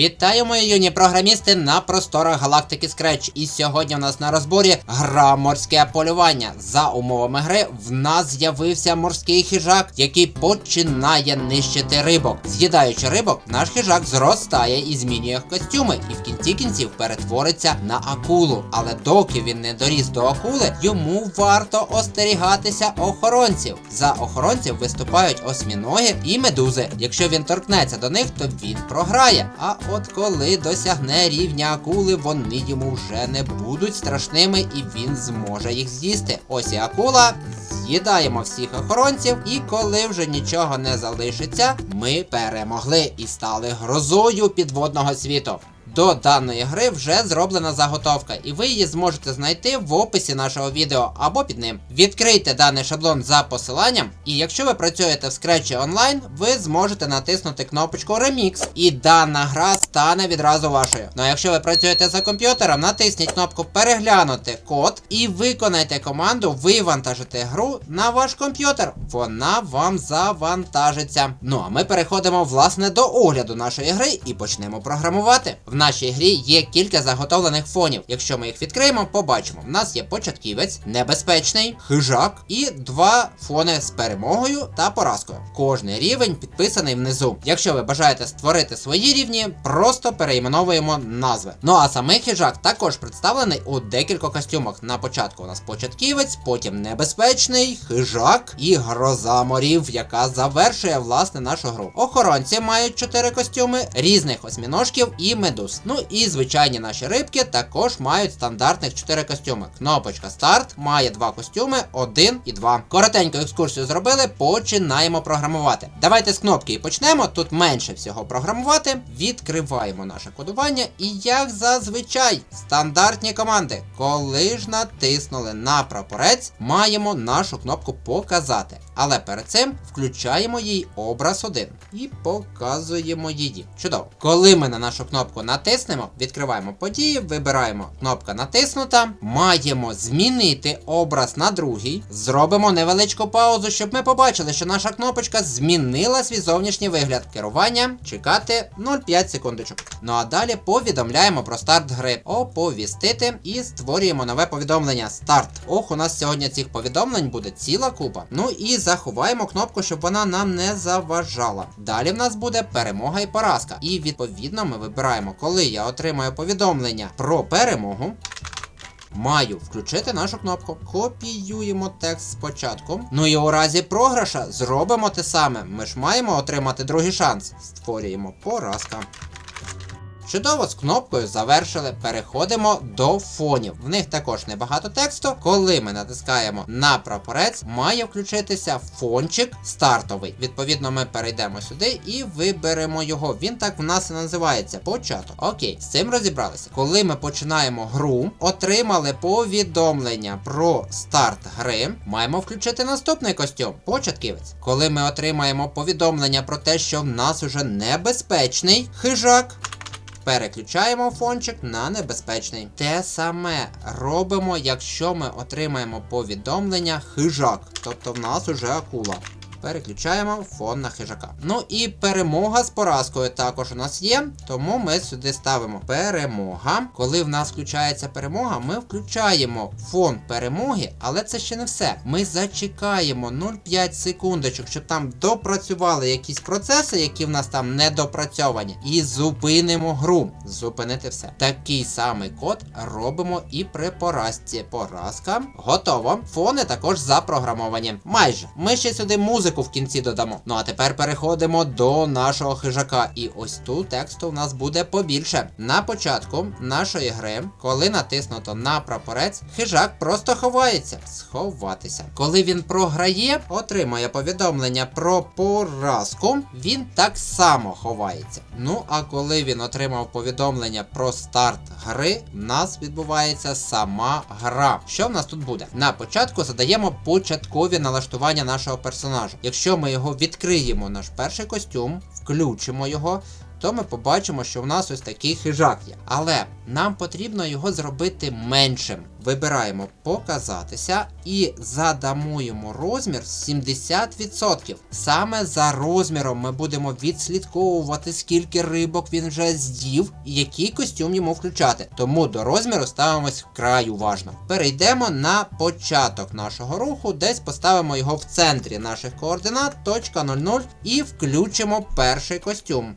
Вітаю, мої юні програмісти на просторах галактики Scratch. І сьогодні у нас на розборі гра морське полювання. За умовами гри в нас з'явився морський хижак, який починає нищити рибок. З'їдаючи рибок, наш хижак зростає і змінює костюми, і в кінці кінців перетвориться на акулу. Але доки він не доріс до акули, йому варто остерігатися охоронців. За охоронців виступають осьміноги і медузи. Якщо він торкнеться до них, то він програє. А от коли досягне рівня акули, вони йому вже не будуть страшними і він зможе їх з'їсти. Ось і акула. З'їдаємо всіх охоронців, і коли вже нічого не залишиться, ми перемогли і стали грозою підводного світу. До даної гри вже зроблена заготовка, і ви її зможете знайти в описі нашого відео або під ним. Відкрийте даний шаблон за посиланням, і якщо ви працюєте в Scratch онлайн, ви зможете натиснути кнопочку Remix, і дана гра стане відразу вашою. Ну а якщо ви працюєте за комп'ютером, натисніть кнопку Переглянути код і виконайте команду вивантажити гру на ваш комп'ютер. Вона вам завантажиться. Ну а ми переходимо власне до огляду нашої гри і почнемо програмувати. В нашій грі є кілька заготовлених фонів. Якщо ми їх відкриємо, побачимо. В нас є початківець, небезпечний, хижак і два фони з перемогою та поразкою. Кожний рівень підписаний внизу. Якщо ви бажаєте створити свої рівні, просто перейменовуємо назви. Ну а самий хижак також представлений у декількох костюмах. На початку у нас початківець, потім небезпечний, хижак і гроза морів, яка завершує власне нашу гру. Охоронці мають чотири костюми, різних осьміножків і медуз. Ну і звичайні наші рибки також мають стандартних 4 костюми. Кнопочка старт має два костюми, один і два. Коротеньку екскурсію зробили, починаємо програмувати. Давайте з кнопки і почнемо. Тут менше всього програмувати. Відкриваємо наше кодування. І як зазвичай, стандартні команди. Коли ж натиснули на прапорець, маємо нашу кнопку показати. Але перед цим включаємо їй образ 1 і показуємо її. Чудово. Коли ми на нашу кнопку натиснемо, відкриваємо події, вибираємо кнопка натиснута, маємо змінити образ на другий. Зробимо невеличку паузу, щоб ми побачили, що наша кнопочка змінила свій зовнішній вигляд. Керування чекати 0,5 секундочок. Ну а далі повідомляємо про старт гри. Оповістити і створюємо нове повідомлення. Старт. Ох, у нас сьогодні цих повідомлень буде ціла купа. Ну і заховаємо кнопку, щоб вона нам не заважала. Далі в нас буде перемога і поразка. І відповідно ми вибираємо, коли я отримаю повідомлення про перемогу. Маю включити нашу кнопку. Копіюємо текст спочатку. Ну і у разі програша зробимо те саме. Ми ж маємо отримати другий шанс. Створюємо поразка. Чудово, з кнопкою завершили. Переходимо до фонів. В них також небагато тексту. Коли ми натискаємо на прапорець, має включитися фончик стартовий. Відповідно, ми перейдемо сюди і виберемо його. Він так в нас і називається. Початок. Окей, з цим розібралися. Коли ми починаємо гру, отримали повідомлення про старт гри. Маємо включити наступний костюм. Початківець. Коли ми отримаємо повідомлення про те, що в нас уже небезпечний хижак. Переключаємо фончик на небезпечний. Те саме робимо, якщо ми отримаємо повідомлення хижак. Тобто в нас уже акула. Переключаємо фон на хижака. Ну і перемога з поразкою також у нас є. Тому ми сюди ставимо перемога. Коли в нас включається перемога, ми включаємо фон перемоги, але це ще не все. Ми зачекаємо 0,5 секундочок, щоб там допрацювали якісь процеси, які в нас там не допрацьовані. І зупинимо гру. Зупинити все. Такий самий код робимо і при поразці. Поразка. Готово. Фони також запрограмовані. Майже. Ми ще сюди музику в кінці додамо. Ну а тепер переходимо до нашого хижака. І ось тут тексту в нас буде побільше. На початку нашої гри, коли натиснуто на прапорець, хижак просто ховається. Сховатися. Коли він програє, отримує повідомлення про поразку, він так само ховається. Ну а коли він отримав повідомлення про старт гри, в нас відбувається сама гра. Що в нас тут буде? На початку задаємо початкові налаштування нашого персонажа. Якщо ми його відкриємо, наш перший костюм, включимо його. То ми побачимо, що в нас ось такий хижак є. Але нам потрібно його зробити меншим. Вибираємо показатися і задамо йому розмір 70%. Саме за розміром ми будемо відслідковувати, скільки рибок він вже з'їв і який костюм йому включати. Тому до розміру ставимось вкрай уважно. Перейдемо на початок нашого руху, десь поставимо його в центрі наших координат, точка 00, і включимо перший костюм.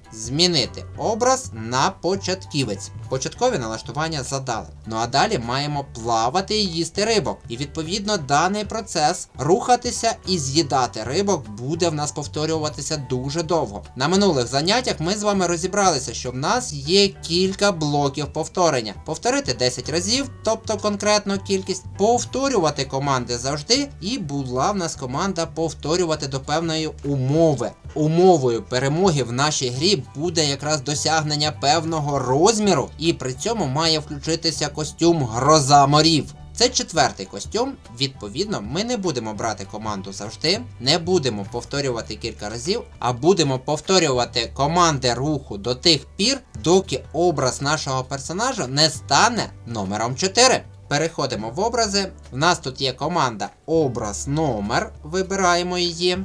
Змінити образ на початківець. Початкові налаштування задали. Ну а далі маємо плавати і їсти рибок. І відповідно даний процес рухатися і з'їдати рибок буде в нас повторюватися дуже довго. На минулих заняттях ми з вами розібралися, що в нас є кілька блоків повторення. Повторити 10 разів, тобто конкретну кількість, повторювати команди завжди, і була в нас команда повторювати до певної умови. Умовою перемоги в нашій грі буде якраз досягнення певного розміру, і при цьому має включитися костюм Гроза морів. Це четвертий костюм. Відповідно, ми не будемо брати команду завжди, не будемо повторювати кілька разів, а будемо повторювати команди руху до тих пір, доки образ нашого персонажа не стане номером 4. Переходимо в образи. В нас тут є команда образ номер. Вибираємо її.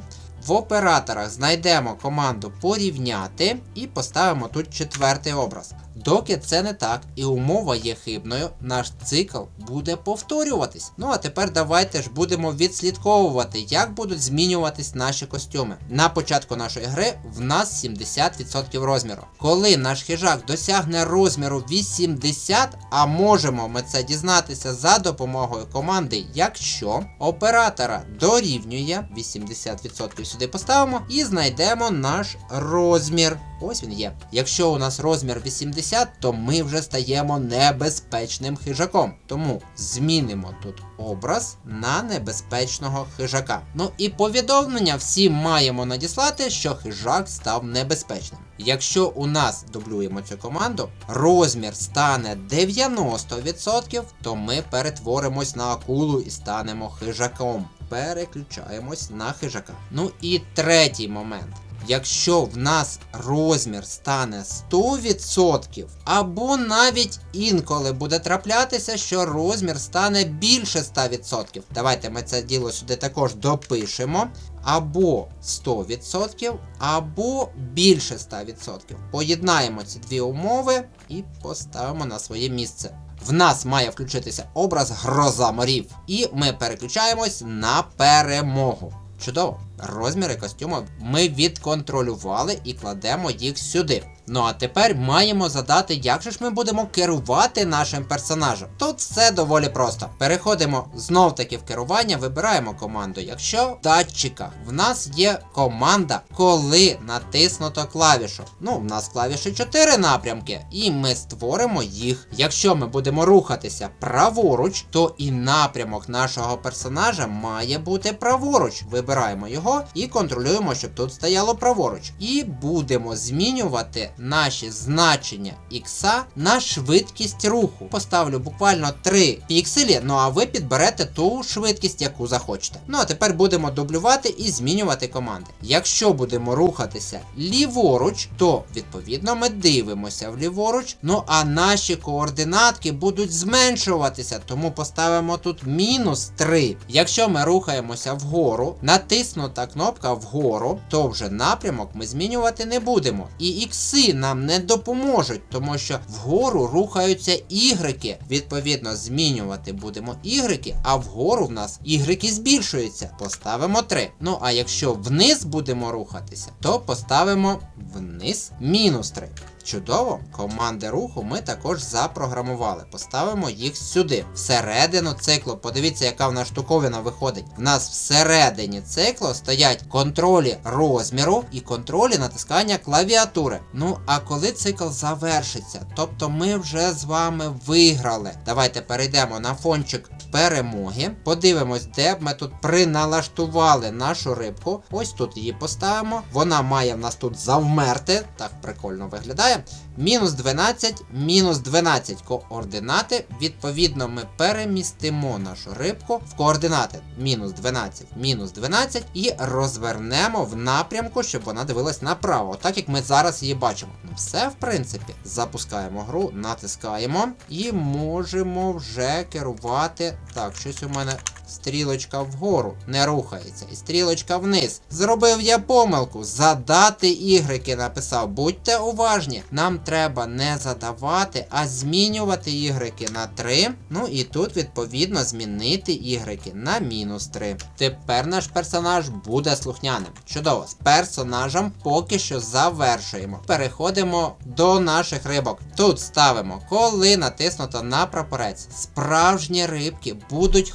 В операторах знайдемо команду порівняти і поставимо тут четвертий образ. Доки це не так і умова є хибною, наш цикл буде повторюватись. Ну а тепер давайте ж будемо відслідковувати, як будуть змінюватись наші костюми. На початку нашої гри в нас 70% розміру. Коли наш хижак досягне розміру 80, а можемо ми це дізнатися за допомогою команди, якщо оператора дорівнює 80% сюди поставимо і знайдемо наш розмір. Ось він є. Якщо у нас розмір 80, то ми вже стаємо небезпечним хижаком. Тому змінимо тут образ на небезпечного хижака. Ну і повідомлення всім маємо надіслати, що хижак став небезпечним. Якщо у нас дублюємо цю команду, розмір стане 90%, то ми перетворимось на акулу і станемо хижаком. Переключаємось на хижака. Ну і третій момент. Якщо в нас розмір стане 100%, або навіть інколи буде траплятися, що розмір стане більше 100%. Давайте ми це діло сюди також допишемо. Або 100%, або більше 100%. Поєднаємо ці дві умови і поставимо на своє місце. В нас має включитися образ гроза морів. І ми переключаємось на перемогу. Чудово! Розміри костюму ми відконтролювали і кладемо їх сюди. Ну а тепер маємо задати, як же ж ми будемо керувати нашим персонажем. Тут все доволі просто. Переходимо знов таки в керування, вибираємо команду. Якщо в датчиках в нас є команда, коли натиснуто клавішу. Ну, в нас клавіші 4 напрямки, і ми створимо їх. Якщо ми будемо рухатися праворуч, то і напрямок нашого персонажа має бути праворуч. Вибираємо його і контролюємо, щоб тут стояло праворуч. І будемо змінювати наші значення ікса на швидкість руху. Поставлю буквально 3 пікселі, ну а ви підберете ту швидкість, яку захочете. Ну а тепер будемо дублювати і змінювати команди. Якщо будемо рухатися ліворуч, то відповідно ми дивимося вліворуч. Ну а наші координатки будуть зменшуватися, тому поставимо тут мінус 3. Якщо ми рухаємося вгору, натиснута кнопка вгору, то вже напрямок ми змінювати не будемо. І ікси нам не допоможуть, тому що вгору рухаються ігрики. Відповідно, змінювати будемо ігрики, а вгору в нас ігрики збільшуються. Поставимо 3. Ну а якщо вниз будемо рухатися, то поставимо вниз мінус 3. Чудово, команди руху ми також запрограмували. Поставимо їх сюди, всередину циклу. Подивіться, яка в нас штуковина виходить. В нас всередині циклу стоять контролі розміру і контролі натискання клавіатури. Ну а коли цикл завершиться, тобто ми вже з вами виграли. Давайте перейдемо на фончик перемоги. Подивимось, де б ми тут приналаштували нашу рибку. Ось тут її поставимо. Вона має в нас тут завмерти. Так прикольно виглядає. Співпадає. Мінус 12, мінус 12 координати. Відповідно, ми перемістимо нашу рибку в координати мінус 12, мінус 12 і розвернемо в напрямку, щоб вона дивилась направо, так як ми зараз її бачимо. Ну все, в принципі, запускаємо гру, натискаємо і можемо вже керувати. Так, щось у мене стрілочка вгору не рухається, і стрілочка вниз. Зробив я помилку. Задати ігрики написав. Будьте уважні. Нам треба не задавати, а змінювати ігрики на 3. Ну і тут, відповідно, змінити ігрики на мінус 3. Тепер наш персонаж буде слухняним. Чудово, з персонажем поки що завершуємо. Переходимо до наших рибок. Тут ставимо, коли натиснуто на прапорець. Справжні рибки будуть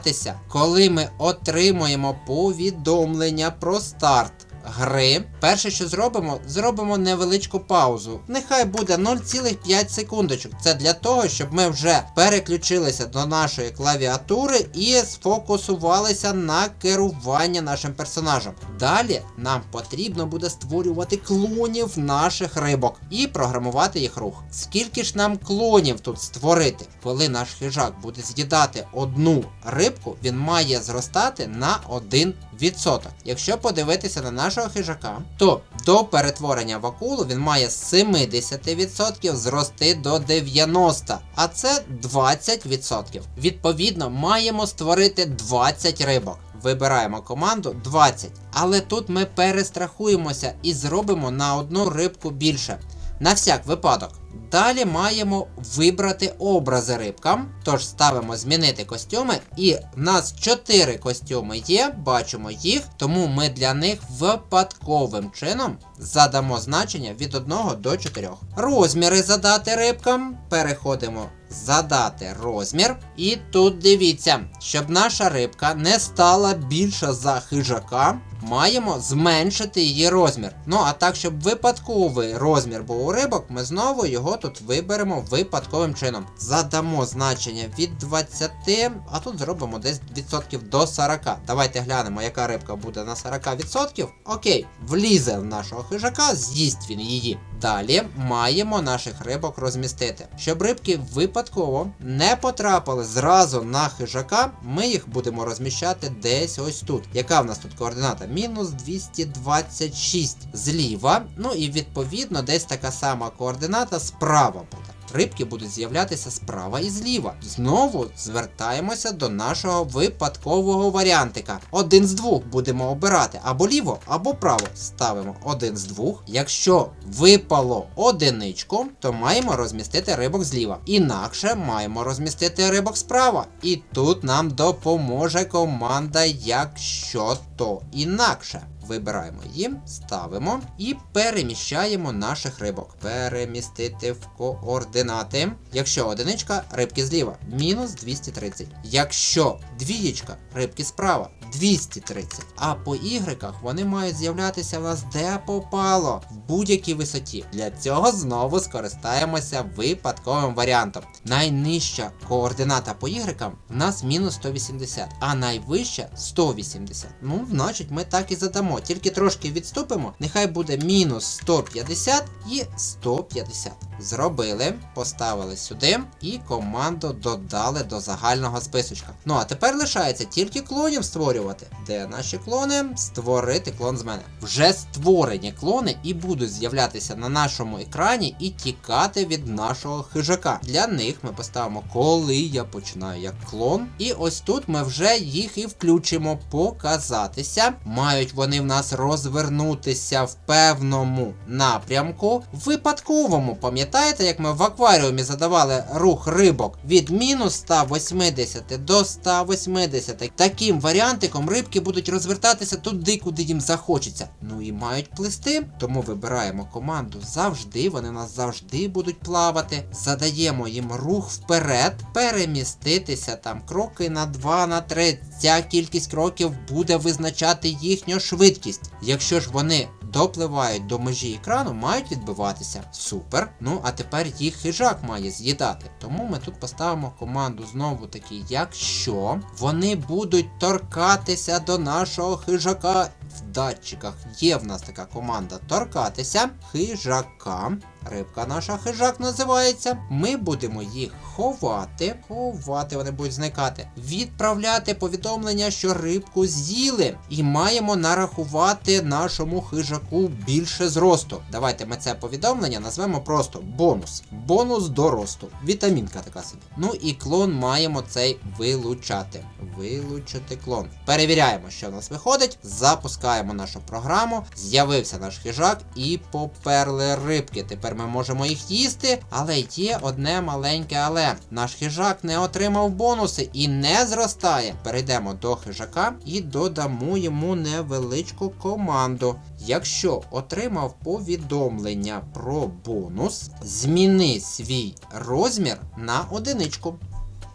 ховатися, коли ми отримуємо повідомлення про старт. Гри. Перше, що зробимо, зробимо невеличку паузу. Нехай буде 0,5 секундочок. Це для того, щоб ми вже переключилися до нашої клавіатури і сфокусувалися на керування нашим персонажем. Далі нам потрібно буде створювати клонів наших рибок і програмувати їх рух. Скільки ж нам клонів тут створити? Коли наш хижак буде з'їдати одну рибку, він має зростати на 1%. Якщо подивитися на нашого хижака, то до перетворення в акулу він має з 70% зрости до 90%, а це 20%. Відповідно, маємо створити 20 рибок. Вибираємо команду 20. Але тут ми перестрахуємося і зробимо на одну рибку більше. На всяк випадок. Далі маємо вибрати образи рибкам. Тож ставимо змінити костюми. І в нас 4 костюми є, бачимо їх, тому ми для них випадковим чином задамо значення від 1 до 4. Розміри задати рибкам. Переходимо задати розмір. І тут дивіться, щоб наша рибка не стала більша за хижака. Маємо зменшити її розмір. Ну а так, щоб випадковий розмір був у рибок, ми знову його тут виберемо випадковим чином. Задамо значення від 20, а тут зробимо десь відсотків до 40. Давайте глянемо, яка рибка буде на 40%. Окей, влізе в нашого хижака, з'їсть він її. Далі маємо наших рибок розмістити. Щоб рибки випадково не потрапили зразу на хижака, ми їх будемо розміщати десь ось тут. Яка в нас тут координата? Мінус 226 зліва. Ну і відповідно десь така сама координата справа буде. Рибки будуть з'являтися справа і зліва. Знову звертаємося до нашого випадкового варіантика. Один з двох будемо обирати або ліво, або право. Ставимо один з двох. Якщо випало одиничку, то маємо розмістити рибок зліва. Інакше маємо розмістити рибок справа. І тут нам допоможе команда, якщо то інакше. Вибираємо її, ставимо і переміщаємо наших рибок. Перемістити в координати. Якщо одиничка, рибки зліва, мінус 230. Якщо двієчка, рибки справа, 230. А по ігреках вони мають з'являтися в нас де попало, в будь-якій висоті. Для цього знову скористаємося випадковим варіантом. Найнижча координата по ігрекам в нас мінус 180, а найвища 180. Ну, значить, ми так і задамо. Тільки трошки відступимо. Нехай буде мінус 150 і 150. Зробили, поставили сюди і команду додали до загального списочка. Ну а тепер лишається тільки клонів створювати. Де наші клони? Створити клон з мене. Вже створені клони і будуть з'являтися на нашому екрані і тікати від нашого хижака. Для них ми поставимо, коли я починаю як клон. І ось тут ми вже їх і включимо показатися. Мають вони в нас розвернутися в певному напрямку. Випадковому, пам'ятаєте, як ми в акваріумі задавали рух рибок від мінус 180 до 180. Таким варіантиком рибки будуть розвертатися туди, куди їм захочеться. Ну і мають плисти, тому вибираємо команду завжди. Вони нас завжди будуть плавати. Задаємо їм рух вперед, переміститися там кроки на 2, на 3. Ця кількість кроків буде визначати їхню швидкість. Якщо ж вони допливають до межі екрану, мають відбиватися. Супер. Ну а тепер їх хижак має з'їдати. Тому ми тут поставимо команду знову таки, якщо вони будуть торкатися до нашого хижака датчиках є в нас така команда торкатися хижака. Рибка наша хижак називається. Ми будемо їх ховати, ховати, вони будуть зникати, відправляти повідомлення, що рибку з'їли, і маємо нарахувати нашому хижаку більше зросту. Давайте ми це повідомлення назвемо просто бонус. Бонус до росту. Вітамінка така собі. Ну і клон маємо цей вилучати. Вилучити клон. Перевіряємо, що в нас виходить. Запускаємо нашу програму. З'явився наш хижак і поперли рибки. Тепер ми можемо їх їсти, але є одне маленьке але. Наш хижак не отримав бонуси і не зростає. Перейдемо до хижака і додамо йому невеличку команду. Якщо отримав повідомлення про бонус, зміни свій розмір на одиничку.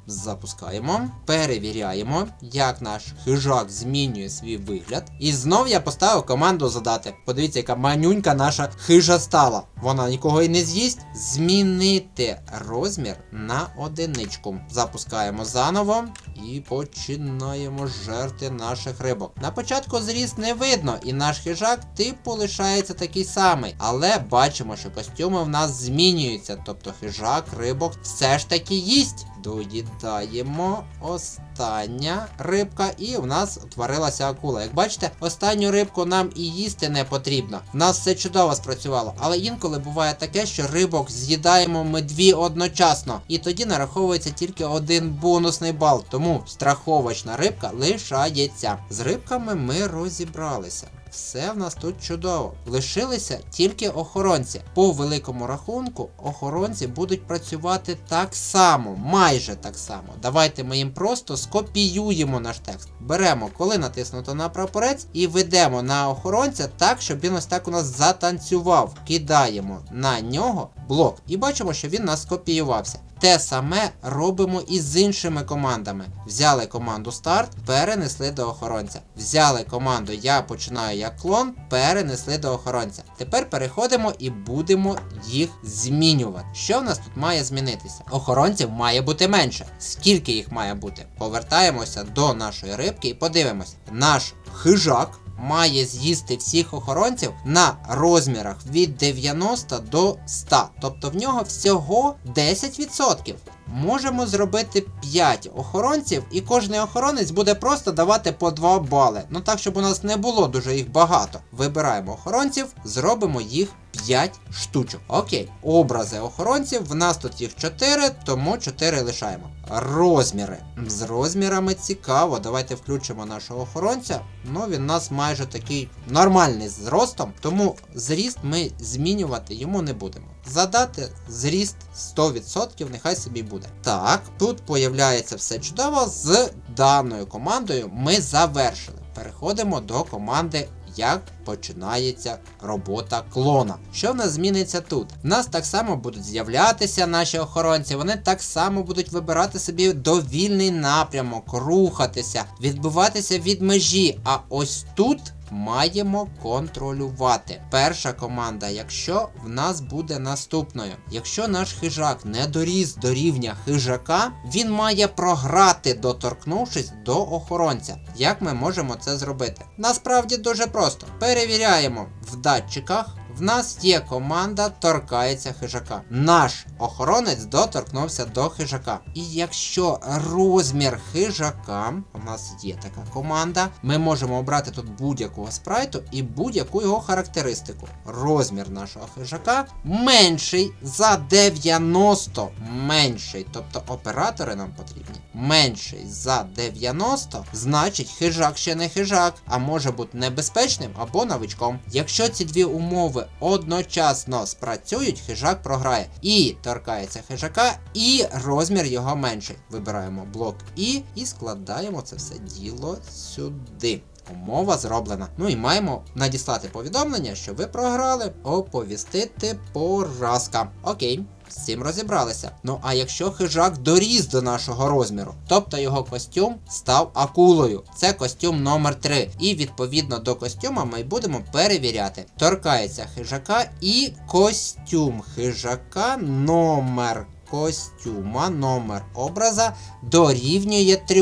Запускаємо, перевіряємо, як наш хижак змінює свій вигляд. І знов я поставив команду задати. Подивіться, яка манюнька наша хижа стала. Вона нікого і не з'їсть. Змінити розмір на одиничку. Запускаємо заново і починаємо жерти наших рибок. На початку зріст не видно, і наш хижак типу лишається такий самий. Але бачимо, що костюми в нас змінюються. Тобто хижак рибок все ж таки їсть. Доїдаємо остання рибка, і в нас утворилася акула. Як бачите, останню рибку нам і їсти не потрібно. В нас все чудово спрацювало, але інколи буває таке, що рибок з'їдаємо ми дві одночасно, і тоді нараховується тільки один бонусний бал. Тому страховочна рибка лишається. З рибками ми розібралися. Все в нас тут чудово. Лишилися тільки охоронці. По великому рахунку, охоронці будуть працювати так само, майже так само. Давайте ми їм просто скопіюємо наш текст. Беремо, коли натиснуто на прапорець, і ведемо на охоронця так, щоб він ось так у нас затанцював. Кидаємо на нього блок і бачимо, що він нас скопіювався. Те саме робимо і з іншими командами. Взяли команду старт, перенесли до охоронця. Взяли команду Я починаю як клон, перенесли до охоронця. Тепер переходимо і будемо їх змінювати. Що в нас тут має змінитися? Охоронців має бути менше. Скільки їх має бути? Повертаємося до нашої рибки і подивимось. Наш хижак має з'їсти всіх охоронців на розмірах від 90 до 100. Тобто в нього всього 10%. Можемо зробити 5 охоронців, і кожний охоронець буде просто давати по 2 бали. Ну так, щоб у нас не було дуже їх багато. Вибираємо охоронців, зробимо їх 5 штучок. Окей. Образи охоронців. В нас тут їх 4, тому 4 лишаємо. Розміри. З розмірами цікаво. Давайте включимо нашого охоронця. Ну, він у нас майже такий нормальний зростом, тому зріст ми змінювати йому не будемо. Задати зріст 100%, нехай собі буде. Так, тут появляється все чудово. З даною командою ми завершили. Переходимо до команди як починається робота клона. Що в нас зміниться тут? В нас так само будуть з'являтися наші охоронці, вони так само будуть вибирати собі довільний напрямок, рухатися, відбуватися від межі. А ось тут. Маємо контролювати. Перша команда, якщо в нас буде наступною. Якщо наш хижак не доріс до рівня хижака, він має програти, доторкнувшись до охоронця. Як ми можемо це зробити? Насправді дуже просто. Перевіряємо в датчиках. В нас є команда торкається хижака. Наш охоронець доторкнувся до хижака. І якщо розмір хижака, у нас є така команда, ми можемо обрати тут будь-якого спрайту і будь-яку його характеристику. Розмір нашого хижака менший за 90. Менший. Тобто оператори нам потрібні. Менший за 90, значить хижак ще не хижак, а може бути небезпечним або новичком. Якщо ці дві умови одночасно спрацюють, хижак програє. І торкається хижака, і розмір його менший. Вибираємо блок І і складаємо це все діло сюди. Умова зроблена. Ну і маємо надіслати повідомлення, що ви програли, оповістити поразка. Окей. З цим розібралися. Ну а якщо хижак доріс до нашого розміру, тобто його костюм став акулою. Це костюм номер 3 І відповідно до костюма ми будемо перевіряти. Торкається хижака і костюм хижака номер костюма, номер образа дорівнює 3.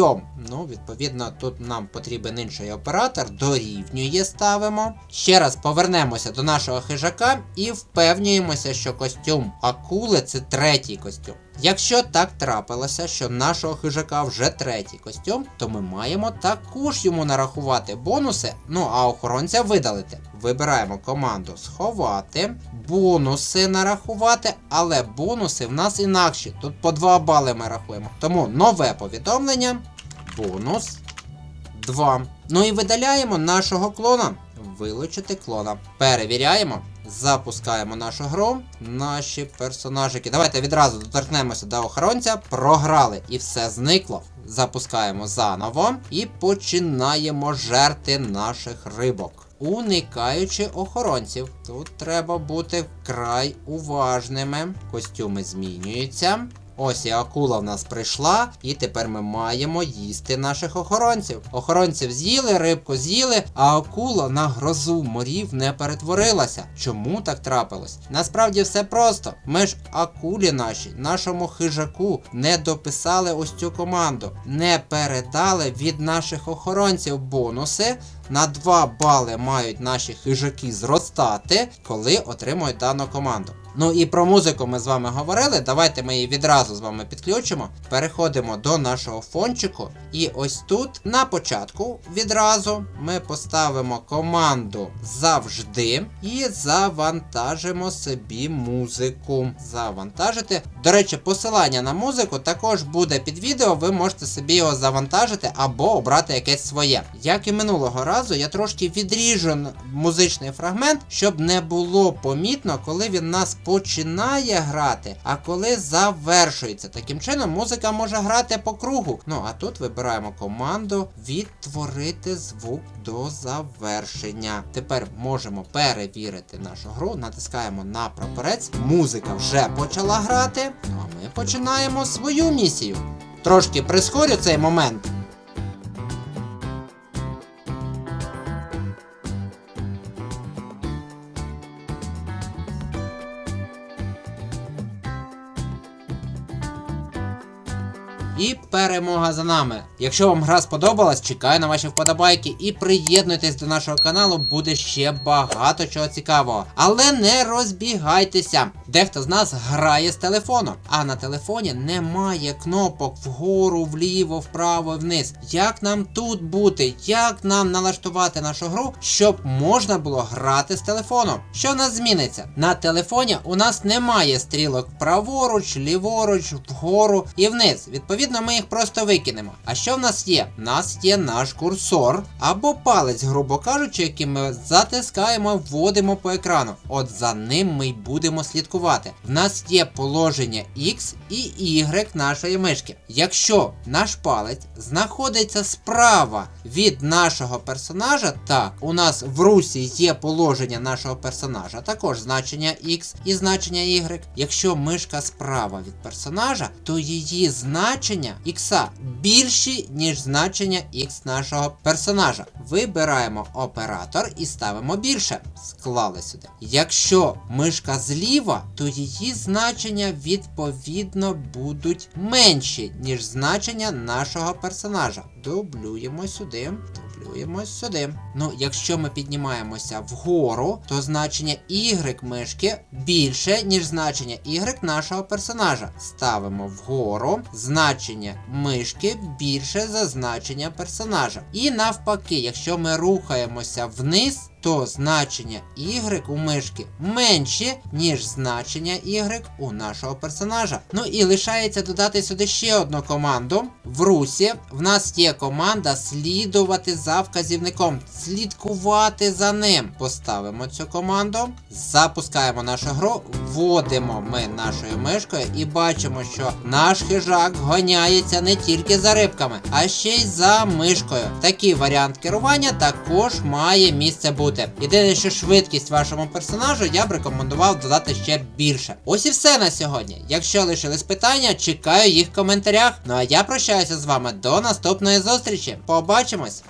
Ну, відповідно, тут нам потрібен інший оператор, дорівнює ставимо. Ще раз повернемося до нашого хижака і впевнюємося, що костюм акули це третій костюм. Якщо так трапилося, що нашого хижака вже третій костюм, то ми маємо також йому нарахувати бонуси, ну а охоронця видалити. Вибираємо команду сховати, бонуси нарахувати, але бонуси в нас інакші. Тут по 2 бали ми рахуємо. Тому нове повідомлення, бонус 2. Ну і видаляємо нашого клона. Вилучити клона. Перевіряємо. Запускаємо нашу гру. Наші персонажики. Давайте відразу доторкнемося до охоронця. Програли і все зникло. Запускаємо заново і починаємо жерти наших рибок. Уникаючи охоронців. Тут треба бути вкрай уважними. Костюми змінюються. Ось і акула в нас прийшла, і тепер ми маємо їсти наших охоронців. Охоронців з'їли, рибку з'їли, а акула на грозу морів не перетворилася. Чому так трапилось? Насправді все просто. Ми ж акулі наші, нашому хижаку, не дописали ось цю команду, не передали від наших охоронців бонуси. На 2 бали мають наші хижаки зростати, коли отримують дану команду. Ну і про музику ми з вами говорили. Давайте ми її відразу з вами підключимо. Переходимо до нашого фончику. І ось тут на початку відразу ми поставимо команду завжди і завантажимо собі музику. Завантажити. До речі, посилання на музику також буде під відео. Ви можете собі його завантажити або обрати якесь своє. Як і минулого разу, я трошки відріжу музичний фрагмент, щоб не було помітно, коли він нас починає грати, а коли завершується. Таким чином, музика може грати по кругу. Ну а тут вибираємо команду відтворити звук до завершення. Тепер можемо перевірити нашу гру, натискаємо на прапорець. Музика вже почала грати. Ну а ми починаємо свою місію. Трошки прискорю цей момент. Перемога за нами. Якщо вам гра сподобалась, чекаю на ваші вподобайки і приєднуйтесь до нашого каналу, буде ще багато чого цікавого. Але не розбігайтеся. Дехто з нас грає з телефоном, а на телефоні немає кнопок вгору, вліво, вправо, вниз. Як нам тут бути? Як нам налаштувати нашу гру, щоб можна було грати з телефоном? Що в нас зміниться? На телефоні у нас немає стрілок праворуч, ліворуч, вгору і вниз. Відповідно, ми їх просто викинемо. А що в нас є? В нас є наш курсор або палець, грубо кажучи, який ми затискаємо, вводимо по екрану. От за ним ми й будемо слідкувати. В нас є положення X і Y нашої мишки. Якщо наш палець знаходиться справа від нашого персонажа, так, у нас в русі є положення нашого персонажа, також значення X і значення Y. Якщо мишка справа від персонажа, то її значення X більші, ніж значення X нашого персонажа. Вибираємо оператор і ставимо більше. Склали сюди. Якщо мишка зліва, то її значення відповідно будуть менші, ніж значення нашого персонажа. Дублюємо сюди. Дублюємо сюди. Ну, якщо ми піднімаємося вгору, то значення Y мишки більше, ніж значення Y нашого персонажа. Ставимо вгору значення мишки більше за значення персонажа. І навпаки, якщо ми рухаємося вниз, то значення Y у мишки менші, ніж значення Y у нашого персонажа. Ну і лишається додати сюди ще одну команду. В русі в нас є команда слідувати за вказівником, слідкувати за ним. Поставимо цю команду, запускаємо нашу гру, вводимо ми нашою мишкою і бачимо, що наш хижак гоняється не тільки за рибками, а ще й за мишкою. Такий варіант керування також має місце бути. Єдине, що швидкість вашому персонажу я б рекомендував додати ще більше. Ось і все на сьогодні. Якщо лишились питання, чекаю їх в коментарях. Ну а я прощаюся з вами до наступної зустрічі. Побачимось!